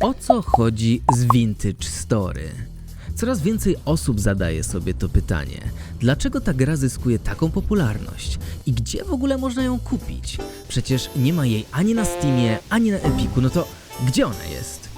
O co chodzi z Vintage Story? Coraz więcej osób zadaje sobie to pytanie. Dlaczego ta gra zyskuje taką popularność? I gdzie w ogóle można ją kupić? Przecież nie ma jej ani na Steamie, ani na Epiku, no to gdzie ona jest?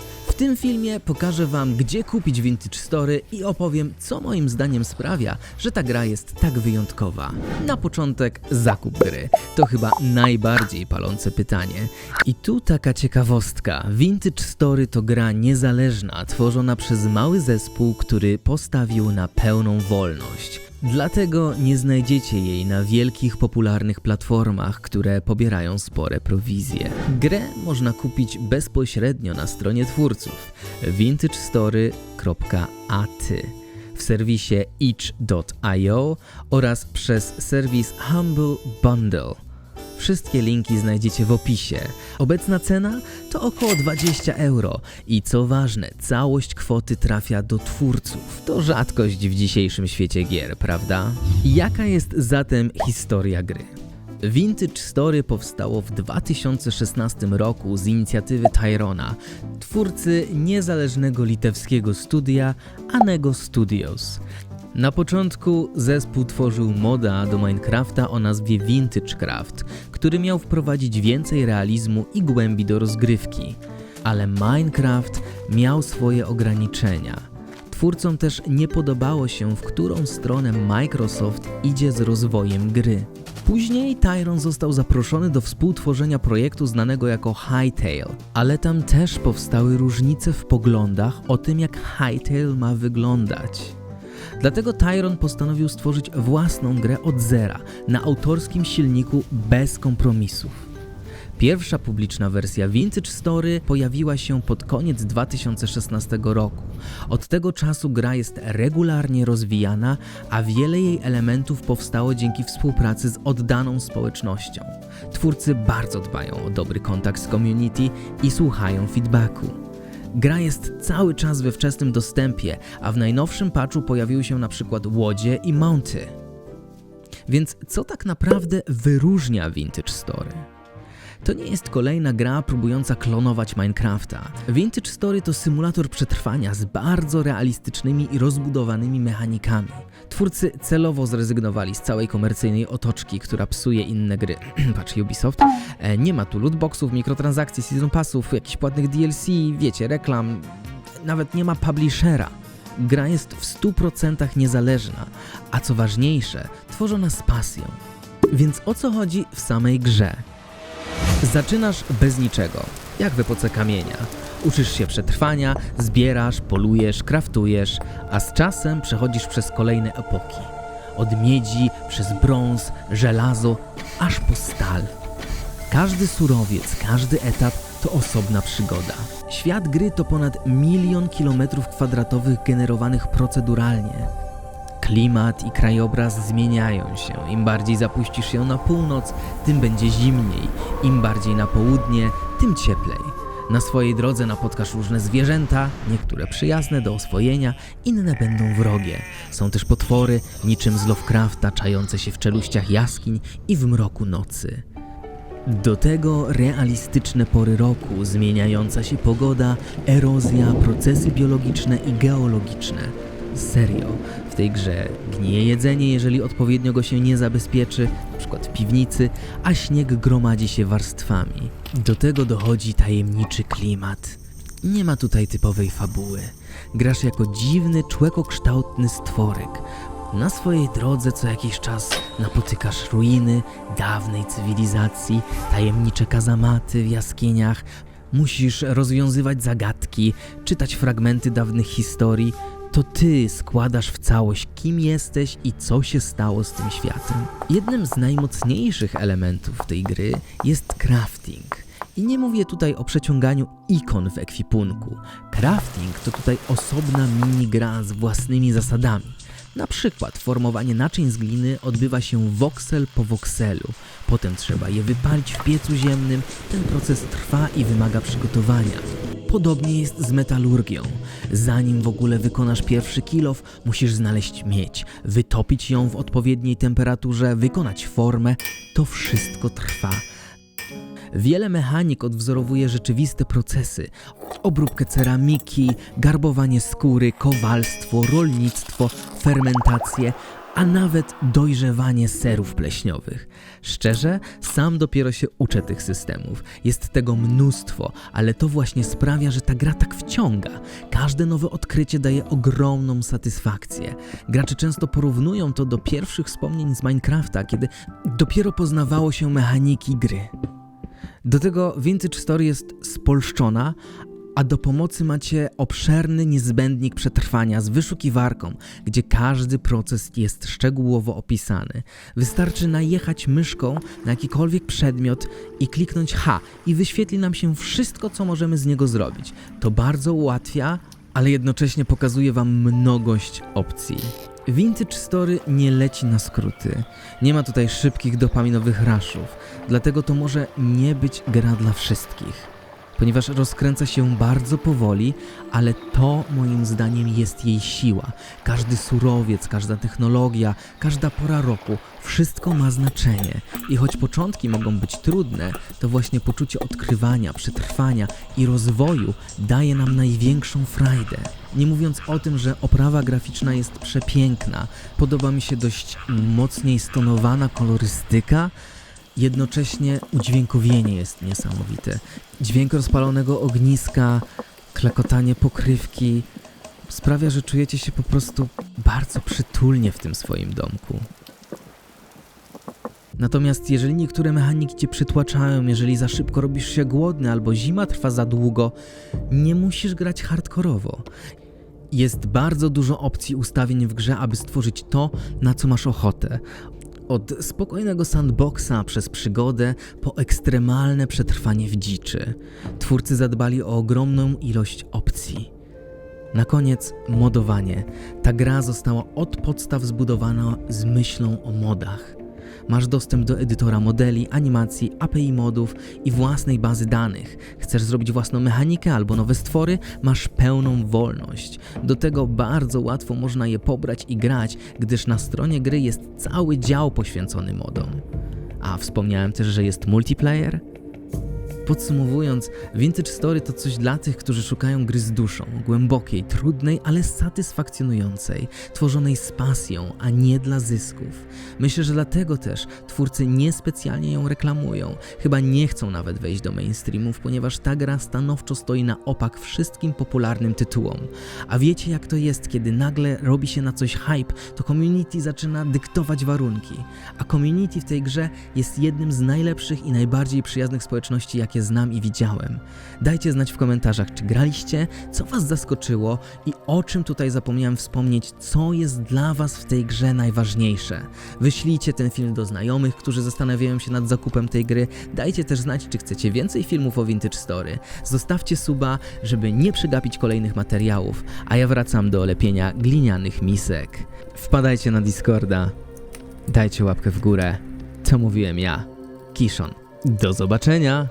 Tym filmie pokażę Wam, gdzie kupić Vintage Story i opowiem, co moim zdaniem sprawia, że ta gra jest tak wyjątkowa. Na początek zakup gry. To chyba najbardziej palące pytanie. I tu taka ciekawostka. Vintage Story to gra niezależna, tworzona przez mały zespół, który postawił na pełną wolność. Dlatego nie znajdziecie jej na wielkich, popularnych platformach, które pobierają spore prowizje. Grę można kupić bezpośrednio na stronie twórców vintagestory.at w serwisie itch.io oraz przez serwis Humble Bundle. Wszystkie linki znajdziecie w opisie. Obecna cena to około 20 euro i co ważne, całość kwoty trafia do twórców. To rzadkość w dzisiejszym świecie gier, prawda? Jaka jest zatem historia gry? Vintage Story powstało w 2016 roku z inicjatywy Tyrona, twórcy niezależnego litewskiego studia Anego Studios. Na początku zespół tworzył moda do Minecrafta o nazwie Vintage Craft, który miał wprowadzić więcej realizmu i głębi do rozgrywki. Ale Minecraft miał swoje ograniczenia. Twórcom też nie podobało się, w którą stronę Microsoft idzie z rozwojem gry. Później Tyron został zaproszony do współtworzenia projektu znanego jako Hightail, ale tam też powstały różnice w poglądach o tym, jak Hightail ma wyglądać. Dlatego Tyron postanowił stworzyć własną grę od zera, na autorskim silniku bez kompromisów. Pierwsza publiczna wersja Vintage Story pojawiła się pod koniec 2016 roku. Od tego czasu gra jest regularnie rozwijana, a wiele jej elementów powstało dzięki współpracy z oddaną społecznością. Twórcy bardzo dbają o dobry kontakt z community i słuchają feedbacku. Gra jest cały czas we wczesnym dostępie, a w najnowszym patchu pojawiły się na przykład łodzie i mounty. Więc co tak naprawdę wyróżnia Vintage Story? To nie jest kolejna gra próbująca klonować Minecrafta. Vintage Story to symulator przetrwania z bardzo realistycznymi i rozbudowanymi mechanikami. Twórcy celowo zrezygnowali z całej komercyjnej otoczki, która psuje inne gry. Patrz Ubisoft. E, nie ma tu lootboxów, mikrotransakcji, season passów, jakichś płatnych DLC, wiecie, reklam. Nawet nie ma publishera. Gra jest w 100% niezależna, a co ważniejsze, tworzona z pasją. Więc o co chodzi w samej grze? Zaczynasz bez niczego, jak w epoce kamienia. Uczysz się przetrwania, zbierasz, polujesz, kraftujesz, a z czasem przechodzisz przez kolejne epoki. Od miedzi, przez brąz, żelazo, aż po stal. Każdy surowiec, każdy etap to osobna przygoda. Świat gry to ponad milion kilometrów kwadratowych generowanych proceduralnie. Klimat i krajobraz zmieniają się. Im bardziej zapuścisz się na północ, tym będzie zimniej. Im bardziej na południe, tym cieplej. Na swojej drodze napotkasz różne zwierzęta, niektóre przyjazne do oswojenia, inne będą wrogie. Są też potwory, niczym z Lovecrafta, czające się w czeluściach jaskiń i w mroku nocy. Do tego realistyczne pory roku, zmieniająca się pogoda, erozja, procesy biologiczne i geologiczne. Serio, w tej grze gnije jedzenie, jeżeli odpowiednio go się nie zabezpieczy, np. w piwnicy, a śnieg gromadzi się warstwami. Do tego dochodzi tajemniczy klimat. Nie ma tutaj typowej fabuły. Grasz jako dziwny, człekokształtny stworek. Na swojej drodze co jakiś czas napotykasz ruiny dawnej cywilizacji, tajemnicze kazamaty w jaskiniach. Musisz rozwiązywać zagadki, czytać fragmenty dawnych historii. To ty składasz w całość, kim jesteś i co się stało z tym światem. Jednym z najmocniejszych elementów tej gry jest crafting. I nie mówię tutaj o przeciąganiu ikon w ekwipunku. Crafting to tutaj osobna minigra z własnymi zasadami. Na przykład formowanie naczyń z gliny odbywa się woksel po wokselu. Potem trzeba je wypalić w piecu ziemnym. Ten proces trwa i wymaga przygotowania. Podobnie jest z metalurgią. Zanim w ogóle wykonasz pierwszy kilof, musisz znaleźć miedź, wytopić ją w odpowiedniej temperaturze, wykonać formę. To wszystko trwa. Wiele mechanik odwzorowuje rzeczywiste procesy. Obróbkę ceramiki, garbowanie skóry, kowalstwo, rolnictwo, fermentację, a nawet dojrzewanie serów pleśniowych. Szczerze, sam dopiero się uczę tych systemów. Jest tego mnóstwo, ale to właśnie sprawia, że ta gra tak wciąga. Każde nowe odkrycie daje ogromną satysfakcję. Gracze często porównują to do pierwszych wspomnień z Minecrafta, kiedy dopiero poznawało się mechaniki gry. Do tego Vintage Story jest spolszczona, a do pomocy macie obszerny niezbędnik przetrwania z wyszukiwarką, gdzie każdy proces jest szczegółowo opisany. Wystarczy najechać myszką na jakikolwiek przedmiot i kliknąć H i wyświetli nam się wszystko, co możemy z niego zrobić. To bardzo ułatwia, ale jednocześnie pokazuje Wam mnogość opcji. Vintage Story nie leci na skróty. Nie ma tutaj szybkich dopaminowych raszów, dlatego to może nie być gra dla wszystkich ponieważ rozkręca się bardzo powoli, ale to moim zdaniem jest jej siła. Każdy surowiec, każda technologia, każda pora roku, wszystko ma znaczenie. I choć początki mogą być trudne, to właśnie poczucie odkrywania, przetrwania i rozwoju daje nam największą frajdę. Nie mówiąc o tym, że oprawa graficzna jest przepiękna, podoba mi się dość mocniej stonowana kolorystyka, Jednocześnie udźwiękowienie jest niesamowite. Dźwięk rozpalonego ogniska, klekotanie pokrywki sprawia, że czujecie się po prostu bardzo przytulnie w tym swoim domku. Natomiast jeżeli niektóre mechaniki cię przytłaczają, jeżeli za szybko robisz się głodny albo zima trwa za długo, nie musisz grać hardkorowo. Jest bardzo dużo opcji ustawień w grze, aby stworzyć to, na co masz ochotę. Od spokojnego sandboxa przez przygodę po ekstremalne przetrwanie w dziczy. Twórcy zadbali o ogromną ilość opcji. Na koniec modowanie. Ta gra została od podstaw zbudowana z myślą o modach. Masz dostęp do edytora modeli, animacji, API modów i własnej bazy danych. Chcesz zrobić własną mechanikę albo nowe stwory? Masz pełną wolność. Do tego bardzo łatwo można je pobrać i grać, gdyż na stronie gry jest cały dział poświęcony modom. A wspomniałem też, że jest multiplayer? Podsumowując, Vintage Story to coś dla tych, którzy szukają gry z duszą, głębokiej, trudnej, ale satysfakcjonującej, tworzonej z pasją, a nie dla zysków. Myślę, że dlatego też twórcy niespecjalnie ją reklamują, chyba nie chcą nawet wejść do mainstreamów, ponieważ ta gra stanowczo stoi na opak wszystkim popularnym tytułom. A wiecie jak to jest, kiedy nagle robi się na coś hype, to community zaczyna dyktować warunki. A community w tej grze jest jednym z najlepszych i najbardziej przyjaznych społeczności, jakie znam i widziałem. Dajcie znać w komentarzach, czy graliście, co Was zaskoczyło i o czym tutaj zapomniałem wspomnieć, co jest dla Was w tej grze najważniejsze. Wyślijcie ten film do znajomych, którzy zastanawiają się nad zakupem tej gry. Dajcie też znać, czy chcecie więcej filmów o Vintage Story. Zostawcie suba, żeby nie przegapić kolejnych materiałów, a ja wracam do lepienia glinianych misek. Wpadajcie na Discorda, dajcie łapkę w górę. Co mówiłem ja, Kishon. Do zobaczenia!